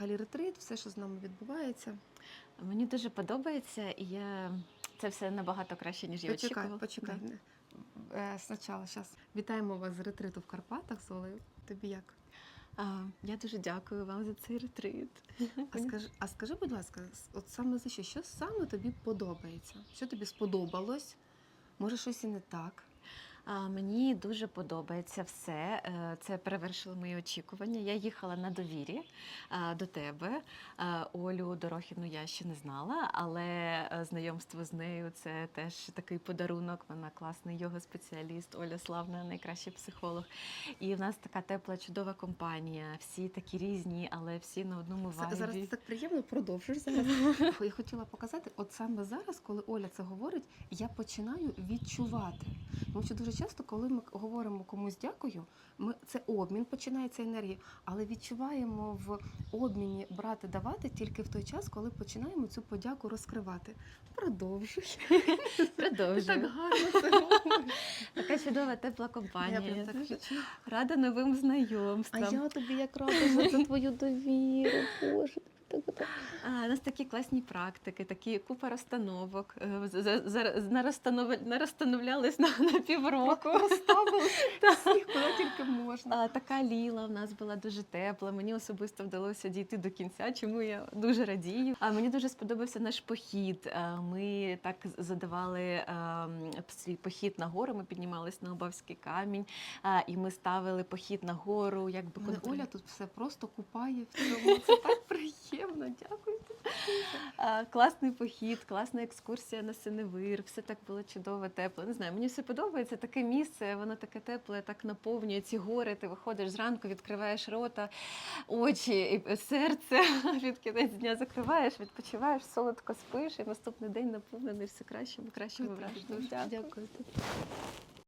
Взагалі ретрит, все, що з нами відбувається. Мені дуже подобається, і я це все набагато краще, ніж я Почекай, очікувала. почекай. Е, Спочатку, зараз. Вітаємо вас з ретриту в Карпатах з Олею. Тобі як? А, я дуже дякую вам за цей ретрит. А скажи, а скажи, будь ласка, от саме за що? Що саме тобі подобається? Що тобі сподобалось? Може, щось і не так? Мені дуже подобається все. Е, Це перевершило мої очікування. Я їхала на довірі до тебе. Олю Дорохіну я ще не знала, але е, знайомство з нею це теж такий подарунок. Вона класний йога-спеціаліст, Оля Славна, найкращий психолог. І в нас така тепла, чудова компанія. Всі такі різні, але всі на одному Це- вайбі. Зараз ти так приємно продовжуєш зараз. Я хотіла показати, от саме зараз, коли Оля це говорить, я починаю відчувати. Тому що дуже часто, коли ми говоримо комусь дякую, ми це обмін починається енергія, але відчуваємо в обміні брати давати тільки в той час, коли починаємо цю подяку розкривати. Продовжуй. Ти так гарно це. Така чудова тепла компанія. Я так рада новим знайомствам. А я тобі як рада за за твою довіру, Боже. А, у нас такі класні практики, такі купа розстановок. Е, з- зараз на, на півроку. Розставили всіх, тільки можна. А, така ліла в нас була дуже тепла. Мені особисто вдалося дійти до кінця, чому я дуже радію. А мені дуже сподобався наш похід. А, Ми так задавали ем, свій похід на гору. Ми піднімались на Обавський камінь, а, і ми ставили похід на гору, якби Оля тут все просто купає в цьому. Це так. А, Класний похід, класна екскурсія на Синевир, все так було чудово, тепло. Не знаю, мені все подобається. Таке місце, воно таке тепле, так наповнює ці гори. Ти виходиш зранку, відкриваєш рота, очі, і серце під кінець дня закриваєш, відпочиваєш, солодко спиш, і наступний день наповнений все кращим і кращим враженням. Дякую.